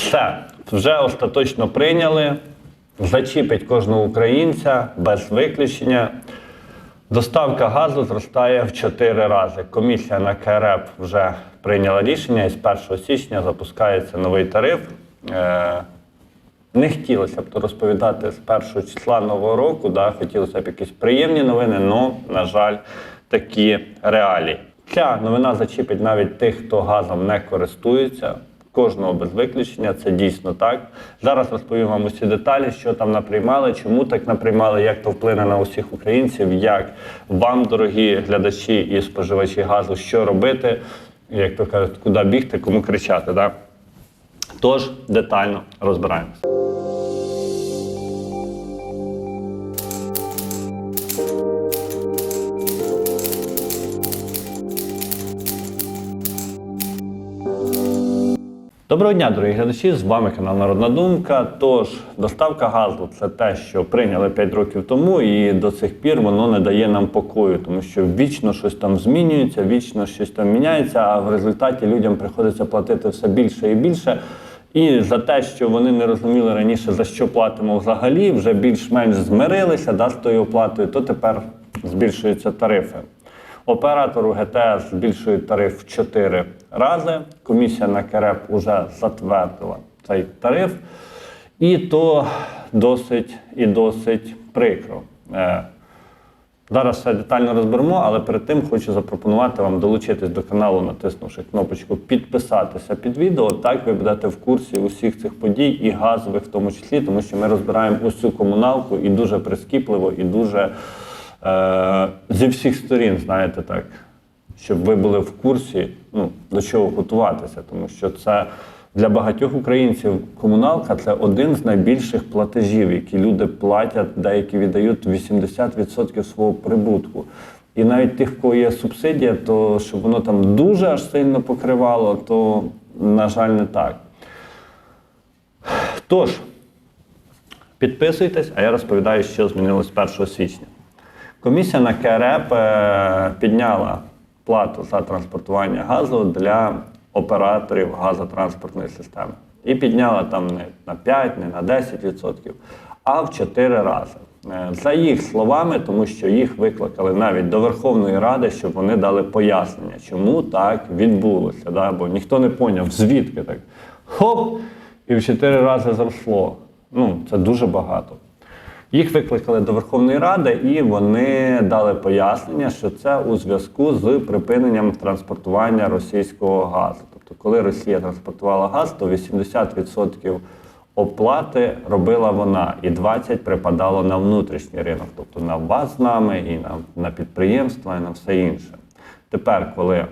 Все, вже остаточно прийняли. Зачіпить кожного українця без виключення. Доставка газу зростає в 4 рази. Комісія на КРЕП вже прийняла рішення і з 1 січня запускається новий тариф. Е, не хотілося б то розповідати з першого числа нового року. Да, хотілося б якісь приємні новини, але, на жаль, такі реалії. Ця новина зачіпить навіть тих, хто газом не користується. Кожного без виключення, це дійсно так. Зараз розповім вам усі деталі, що там наприймали, чому так наприймали, як то вплине на усіх українців, як вам, дорогі глядачі і споживачі газу, що робити, як то кажуть, куди бігти, кому кричати. Да? Тож детально розбираємося. Доброго дня, дорогі глядачі! З вами канал Народна Думка. Тож, доставка газу це те, що прийняли 5 років тому, і до цих пір воно не дає нам покою, тому що вічно щось там змінюється, вічно щось там міняється, а в результаті людям приходиться платити все більше і більше. І за те, що вони не розуміли раніше, за що платимо взагалі, вже більш-менш змирилися да, з тою оплатою, то тепер збільшуються тарифи. Оператору ГТС збільшують тариф в 4 рази. Комісія на КРЕП вже затвердила цей тариф. І то досить і досить прикро. Е, Зараз все детально розберемо, але перед тим хочу запропонувати вам долучитись до каналу, натиснувши кнопочку підписатися під відео. Так ви будете в курсі усіх цих подій і газових, в тому числі, тому що ми розбираємо усю комуналку і дуже прискіпливо, і дуже зі всіх сторін, знаєте так, щоб ви були в курсі, ну, до чого готуватися, тому що це для багатьох українців комуналка це один з найбільших платежів, які люди платять, деякі віддають 80% свого прибутку. І навіть тих, в кого є субсидія, то щоб воно там дуже аж сильно покривало, то, на жаль, не так. Тож, підписуйтесь, а я розповідаю, що змінилось 1 січня. Комісія на КРЕП е, підняла плату за транспортування газу для операторів газотранспортної системи. І підняла там не на 5, не на 10%, а в 4 рази. Е, За їх словами, тому що їх викликали навіть до Верховної Ради, щоб вони дали пояснення, чому так відбулося. Да? Бо ніхто не поняв, звідки так. Хоп! І в 4 рази зросло. Ну, це дуже багато. Їх викликали до Верховної Ради, і вони дали пояснення, що це у зв'язку з припиненням транспортування російського газу. Тобто, коли Росія транспортувала газ, то 80% оплати робила вона, і 20% припадало на внутрішній ринок, тобто на вас з нами, і на, на підприємства, і на все інше. Тепер, коли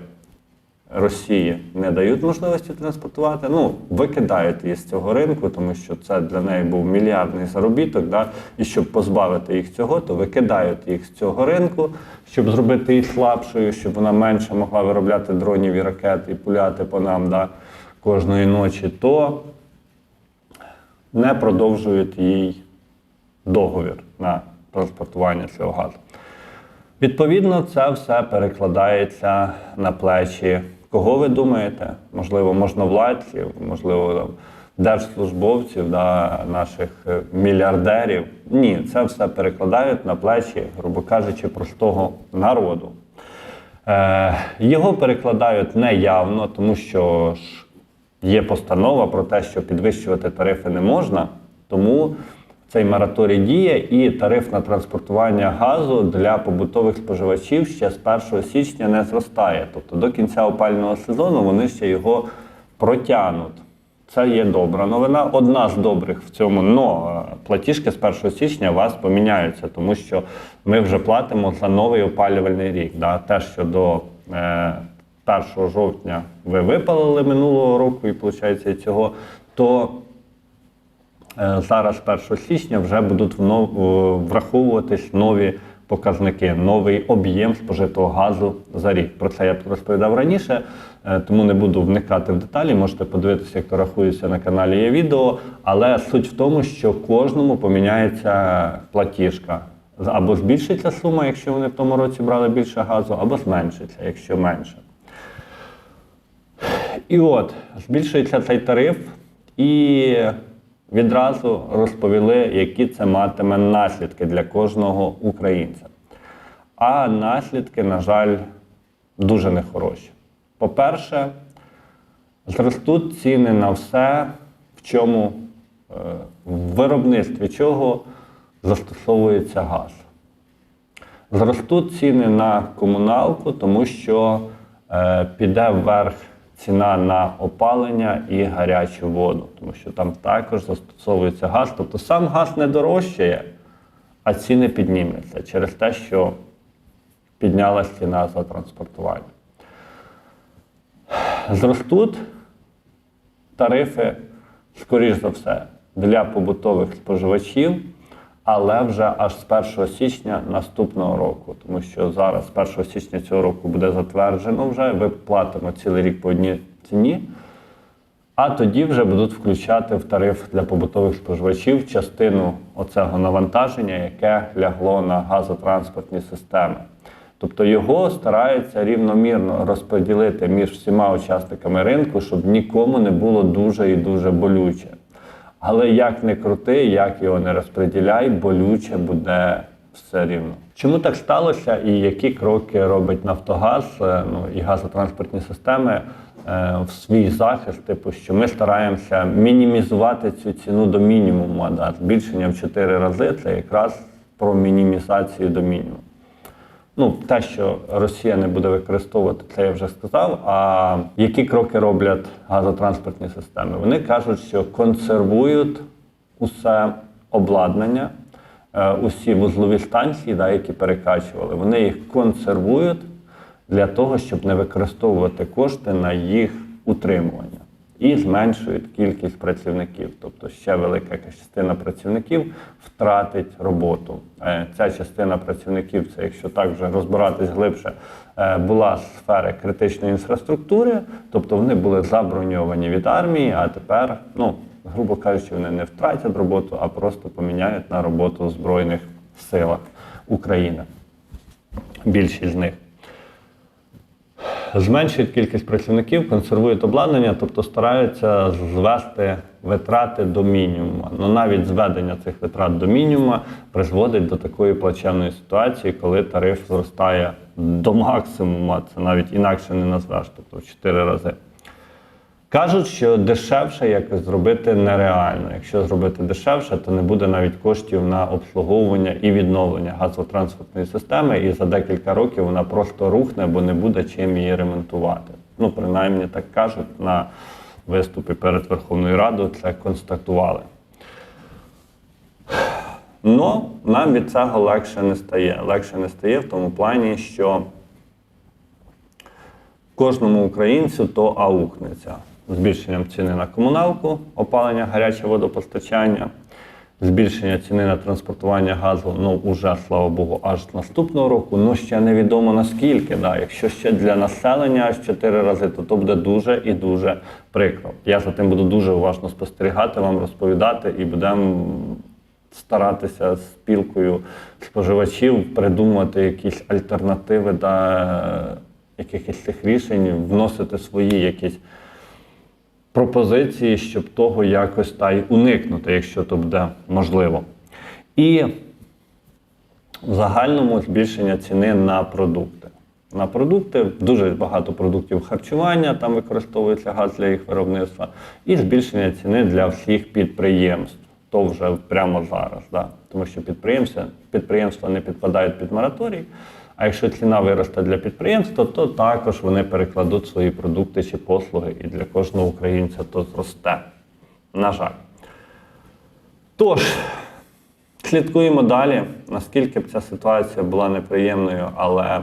Росії не дають можливості транспортувати, ну викидають її з цього ринку, тому що це для неї був мільярдний заробіток. Да? І щоб позбавити їх цього, то викидають їх з цього ринку, щоб зробити її слабшою, щоб вона менше могла виробляти дронів і ракет і пуляти по нам да, кожної ночі, то не продовжують їй договір на транспортування цього газу. Відповідно, це все перекладається на плечі. Кого ви думаєте? Можливо, можновладців, можливо, там, держслужбовців, да, наших е, мільярдерів. Ні, це все перекладають на плечі, грубо кажучи, простого народу. Е, його перекладають неявно, тому що ж є постанова про те, що підвищувати тарифи не можна. Тому цей мораторій діє і тариф на транспортування газу для побутових споживачів ще з 1 січня не зростає. Тобто до кінця опального сезону вони ще його протягнуть. Це є добра новина. Одна з добрих в цьому, но е, платіжки з 1 січня у вас поміняються, тому що ми вже платимо за новий опалювальний рік. Да? Те, що до е, 1 жовтня ви випалили минулого року, і виходить цього, то Е, Зараз 1 січня вже будуть е, враховуватись нові показники, новий об'єм спожитого газу за рік. Про це я розповідав раніше, е, тому не буду вникати в деталі. Можете подивитися, як то рахується на каналі. Є відео. Але суть в тому, що кожному поміняється платіжка. Або збільшиться сума, якщо вони в тому році брали більше газу, або зменшиться, якщо менше. І от збільшується цей тариф, і відразу розповіли, які це матиме наслідки для кожного українця. А наслідки, на жаль, дуже нехороші. По-перше, зростуть ціни на все, в чому е, в виробництві чого застосовується газ. Зростуть ціни на комуналку, тому що е, піде вверх ціна на опалення і гарячу воду, тому що там також застосовується газ. Тобто сам газ не дорожчає, а ціни піднімуться через те, що піднялась ціна за транспортування. Зростуть тарифи, скоріш за все, для побутових споживачів, але вже аж з 1 січня наступного року, тому що зараз, з 1 січня цього року, буде затверджено вже, ми платимо цілий рік по одній ціні. А тоді вже будуть включати в тариф для побутових споживачів частину оцього навантаження, яке лягло на газотранспортні системи. Тобто його стараються рівномірно розподілити між всіма учасниками ринку, щоб нікому не було дуже і дуже болюче. Але як не крути, як його не розподіляй, болюче буде все рівно. Чому так сталося і які кроки робить Нафтогаз е, ну, і газотранспортні системи е, в свій захист? Типу, що ми стараємося мінімізувати цю ціну до мінімуму, а да, збільшення в 4 рази це якраз про мінімізацію до мінімуму. Ну, те, що Росія не буде використовувати, це я вже сказав. А які кроки роблять газотранспортні системи? Вони кажуть, що консервують усе обладнання, е, усі вузлові станції, да, які перекачували, вони їх консервують для того, щоб не використовувати кошти на їх утримування. І зменшують кількість працівників. Тобто ще велика частина працівників втратить роботу. Е, Ця частина працівників, це якщо так вже розбиратись глибше, е, була з сфери критичної інфраструктури, тобто вони були заброньовані від армії, а тепер, ну грубо кажучи, вони не втратять роботу, а просто поміняють на роботу в Збройних силах України. Більшість з них зменшують кількість працівників, консервують обладнання, тобто стараються звести витрати до мінімуму. Ну навіть зведення цих витрат до мінімуму призводить до такої плачевної ситуації, коли тариф зростає до максимуму, це навіть інакше не назвеш, тобто в 4 рази. Кажуть, що дешевше якось зробити нереально. Якщо зробити дешевше, то не буде навіть коштів на обслуговування і відновлення газотранспортної системи, і за декілька років вона просто рухне, бо не буде чим її ремонтувати. Ну, принаймні так кажуть на виступі перед Верховною Радою це констатували. Ну, нам від цього легше не стає. Легше не стає в тому плані, що кожному українцю то аукнеться збільшенням ціни на комуналку, опалення, гаряче водопостачання, збільшення ціни на транспортування газу, ну уже, слава Богу, аж наступного року, ну ще невідомо наскільки. Да. Якщо ще для населення аж 4 рази, то то буде дуже і дуже прикро. Я за тим буду дуже уважно спостерігати, вам розповідати і будемо старатися спілкою споживачів придумати якісь альтернативи до якихось цих рішень, вносити свої якісь пропозиції, щоб того якось та й уникнути, якщо то буде можливо. І в загальному збільшення ціни на продукти. На продукти дуже багато продуктів харчування, там використовується газ для їх виробництва, і збільшення ціни для всіх підприємств. То вже прямо зараз, да. тому що підприємства, підприємства не підпадають під мораторій. А якщо ціна виросте для підприємства, то також вони перекладуть свої продукти чи послуги, і для кожного українця то зросте. На жаль. Тож, слідкуємо далі, наскільки б ця ситуація була неприємною, але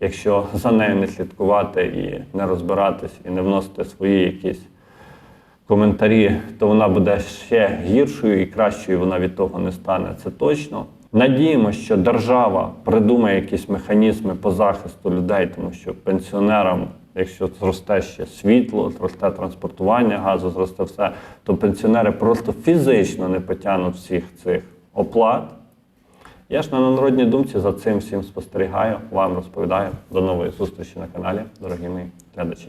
якщо за нею не слідкувати і не розбиратись, і не вносити свої якісь коментарі, то вона буде ще гіршою і кращою вона від того не стане. Це точно. Надіємося, що держава придумає якісь механізми по захисту людей, тому що пенсіонерам, якщо зросте ще світло, зросте транспортування газу, зросте все, то пенсіонери просто фізично не потягнуть всіх цих оплат. Я ж на народній думці за цим всім спостерігаю, вам розповідаю. До нової зустрічі на каналі, дорогі мої глядачі.